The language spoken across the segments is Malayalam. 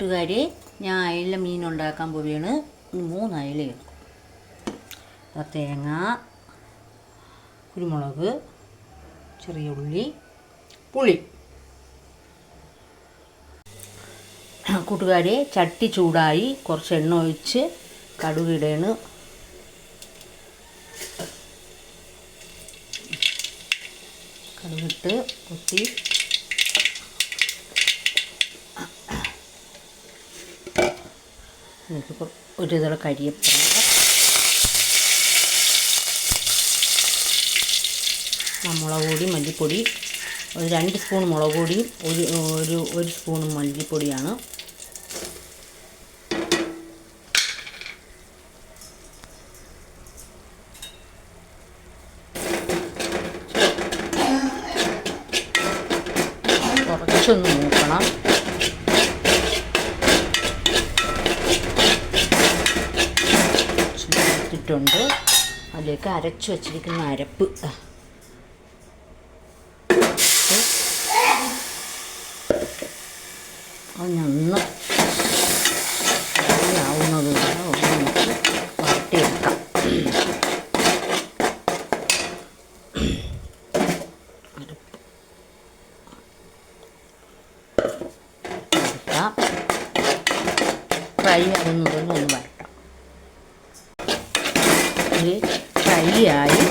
കൂട്ടുകാരെ ഞാൻ അയല മീൻ ഉണ്ടാക്കാൻ പോവുകയാണ്. മൂന്ന് അയലയാണ് തേങ്ങ കുരുമുളക് ചെറിയ ഉള്ളി പുളി. കൂട്ടുകാരെ ചട്ടി ചൂടായി കുറച്ച് എണ്ണ ഒഴിച്ച് കടുകിടയാണ് കടുകിട്ട് കുത്തി ഇതിലേക്ക് ഒരു കരിയപ്പുറം മുളക് പൊടി മല്ലിപ്പൊടി ഒരു രണ്ട് സ്പൂൺ മുളക് പൊടിയും ഒരു ഒരു ഒരു സ്പൂൺ മല്ലിപ്പൊടിയാണ്. കുറച്ചൊന്ന് മൂക്കണം. ഇട്ടിട്ടുണ്ട് അതിലേക്ക് അരച്ച് വച്ചിരിക്കുന്ന അരപ്പ്. അതിനൊന്ന് നന്ന് ആവുന്നത് ഒന്ന് നമുക്ക് വരട്ടിയെടുക്കാം. ഫ്രൈ ആവുന്നതൊന്നും ഒന്ന് വരട്ടാം. ഇത് ഫ്രൈ ആയി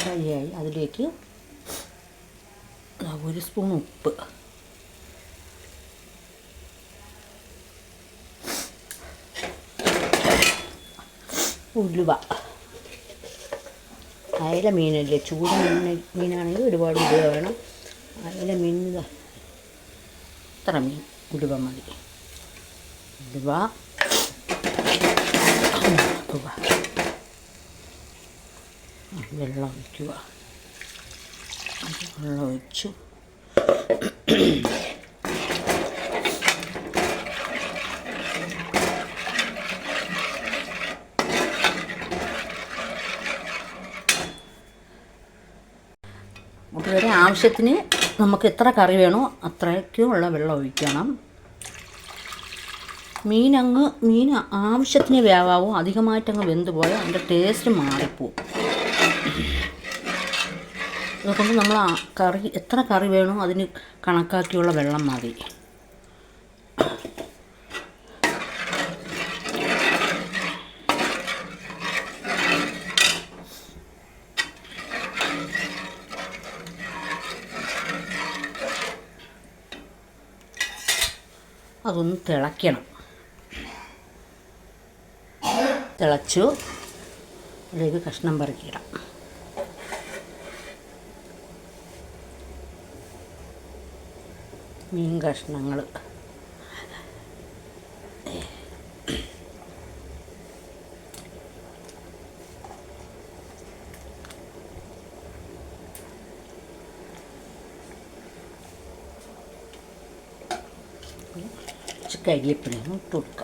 ഫ്രൈ ആയി അതിലേക്ക് ഒരു സ്പൂൺ ഉപ്പ്. ഉലുവ. അയല മീനല്ലേ? ചൂട് മീൻ മീനാണെങ്കിൽ ഒരുപാട് ഉലുവ വേണം. അയല മീൻ ഇതാ ഇത്ര മീൻ ഉലുവ മതി ഉലുവ ഉലുവ ആ, വെള്ളം ഒഴിക്കുക വെള്ളം ഒഴിച്ചു കൂട്ടുകാരെ ആവശ്യത്തിന് നമുക്ക് എത്ര കറി വേണോ അത്രയ്ക്കുള്ള വെള്ളം ഒഴിക്കണം. മീൻ അങ്ങ് മീൻ ആവശ്യത്തിന് വേവാവും അധികമായിട്ടങ്ങ് വെന്ത് പോയാൽ അതിന്റെ ടേസ്റ്റ് മാറിപ്പോവും. അതുകൊണ്ട് നമ്മൾ കറി എത്ര കറി വേണോ അതിന് കണക്കാക്കിയുള്ള വെള്ളം മതി. അതൊന്ന് തിളയ്ക്കണം. തിളച്ചു അതിലേക്ക് കഷ്ണം പറക്കിയിടാം. മീൻ കഷ്ണങ്ങൾ ಚಿಕ್ಕ ಇಡ್ಲಿ ಪುಡಿನೂ ತುರ್ಕ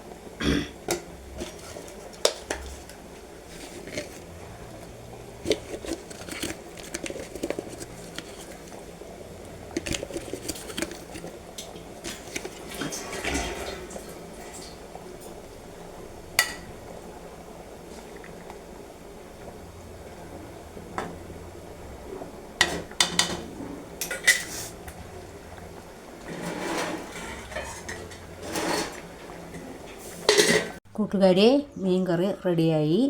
കൂട്ടുകാരെ മീൻ കറി റെഡിയായി.